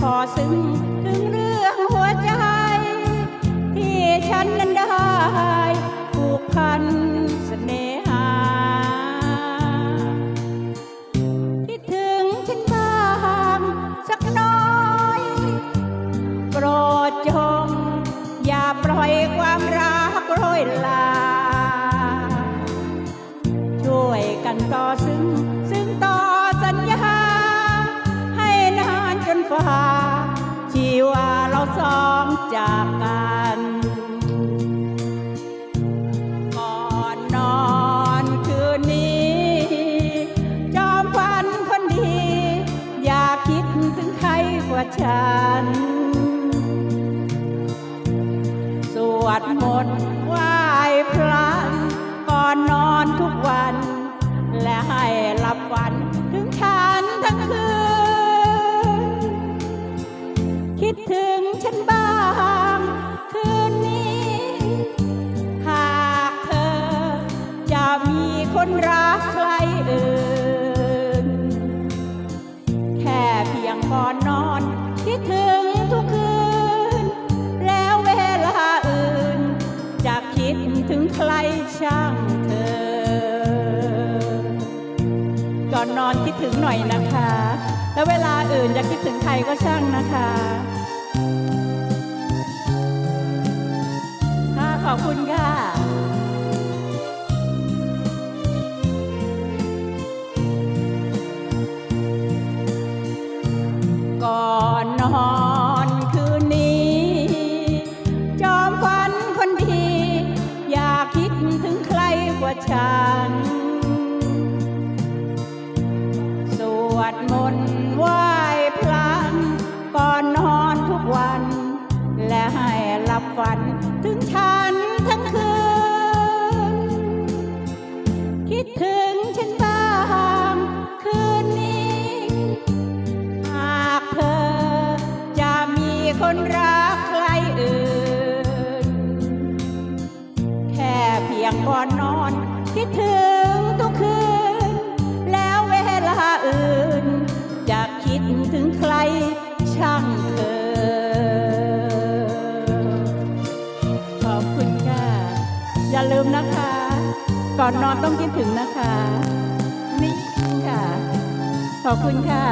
พอซึ้งถึงเรื่องหัวใจ ที่ฉันนั้นได้ผูกพันเสน่หาคิดถึงฉันบ้างสักน้อยโปรดจงอย่าปล่อยความรักโรยลา จากกันก่อนนอนคืนนี้ จอมฝันคนดี อย่าคิดถึงใครกว่าฉัน สวดมนต์ คนรักใครอื่นแค่เพียงก่อนนอนคิดถึงทุกคืน แล้วเวลาอื่น จะคิดถึงใครช่างเธอ ก่อนนอนคิดถึงหน่อยนะคะ แล้วเวลาอื่นจะคิดถึงใครก็ช่างนะคะค่ะขอบคุณค่ะ ฉัน สวดมนต์ไหว้พระก่อนนอนทุกวัน และให้หลับฝันถึงฉันทั้งคืน คิดถึงฉันบ้างคืนนี้ หากเธอจะมีคนรักใครอื่น แค่เพียงก่อนนอน คิดถึงทุกคืน แล้วเวลาอื่น จะคิดถึงใครช่างเธอ ขอบคุณค่ะ อย่าลืมนะคะ ก่อนนอนต้องคิดถึงนะคะ นี่ค่ะ ขอบคุณค่ะ